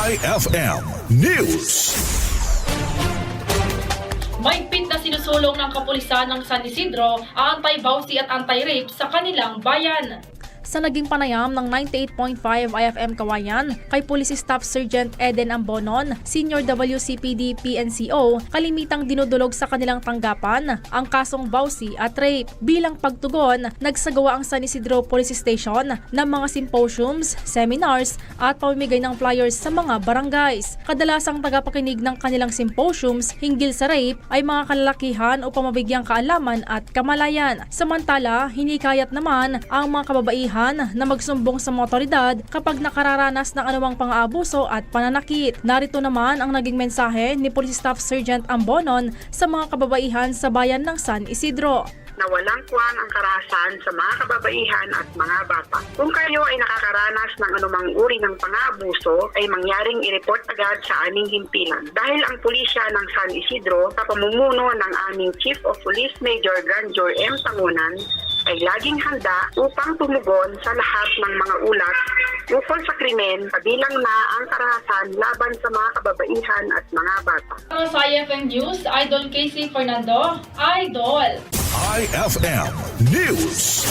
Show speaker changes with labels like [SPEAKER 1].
[SPEAKER 1] IFM News.
[SPEAKER 2] Mahigpit na sinusulong ng kapulisan ng San Isidro ang anti-bawsi at anti-rape sa kanilang bayan.
[SPEAKER 3] Sa naging panayam ng 98.5 IFM Kawayan kay Police Staff Sergeant Eden Ambonon, Senior WCPD PNCO, kalimitang dinudulog sa kanilang tanggapan ang kasong bawsi at rape. Bilang pagtugon, nagsagawa ang San Isidro Police Station ng mga symposiums, seminars at pamimigay ng flyers sa mga barangays. Kadalasang tagapakinig ng kanilang symposiums hinggil sa rape ay mga kalalakihan upang mabigyang kaalaman at kamalayan. Samantala, hinikayat naman ang mga kababaihan na magsumbong sa mga otoridad kapag nakararanas ng anumang pang-aabuso at pananakit. Narito naman ang naging mensahe ni Police Staff Sergeant Ambonon sa mga kababaihan sa bayan ng San Isidro.
[SPEAKER 4] na walang kuwang ang karahasan sa mga kababaihan at mga bata. Kung kayo ay nakakaranas ng anumang uri ng pang-aabuso, ay mangyaring i-report agad sa aming himpilan. Dahil ang pulisya ng San Isidro sa pamumuno ng aming Chief of Police Major Granjor M. Tangunan ay laging handa upang tumugon sa lahat ng mga ulat ukol sa krimen, kabilang na ang karahasan laban sa mga kababaihan at mga bata.
[SPEAKER 2] Sa IFM News, Idol Casey Fernando, Idol!
[SPEAKER 1] IFM News.